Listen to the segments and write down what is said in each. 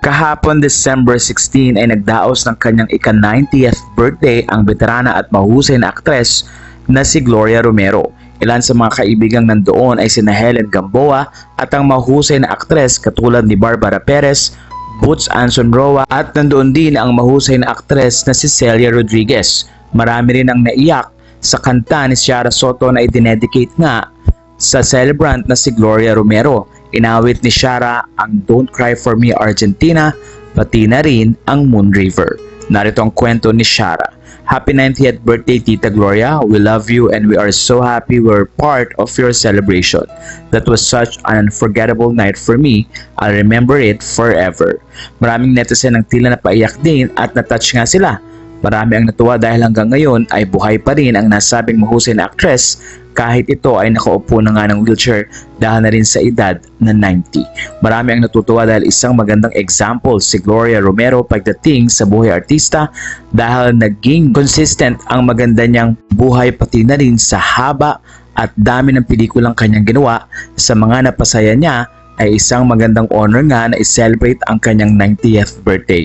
Kahapon December 16 ay nagdaos ng kanyang ika-90th birthday ang veterana at mahusay na aktres na si Gloria Romero. Ilan sa mga kaibigang nandoon ay sina Helen Gamboa at ang mahusay na aktres katulad ni Barbara Perez, Boots Anson Roa at nandoon din ang mahusay na aktres na si Celia Rodriguez. Marami rin ang naiyak sa kanta ni Ciara Soto na idinedicate nga sa celebrant na si Gloria Romero. Inawit ni Shara ang Don't Cry For Me Argentina, pati na rin ang Moon River. Narito ang kwento ni Shara. Happy 90th birthday Tita Gloria. We love you and we are so happy we're part of your celebration. That was such an unforgettable night for me. I'll remember it forever. Maraming netizen ang tila napaiyak din at natouch nga sila. Marami ang natuwa dahil hanggang ngayon ay buhay pa rin ang nasabing mahusay na actress kahit ito ay nakaupo na nga ng wheelchair dahil na rin sa edad na 90. Marami ang natutuwa dahil isang magandang example si Gloria Romero pagdating sa buhay artista dahil naging consistent ang maganda niyang buhay pati na rin sa haba at dami ng pelikulang kanyang ginawa sa mga napasaya niya ay isang magandang honor nga na i-celebrate ang kanyang 90th birthday.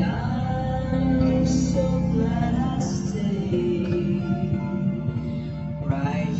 I'm so glad I stayed right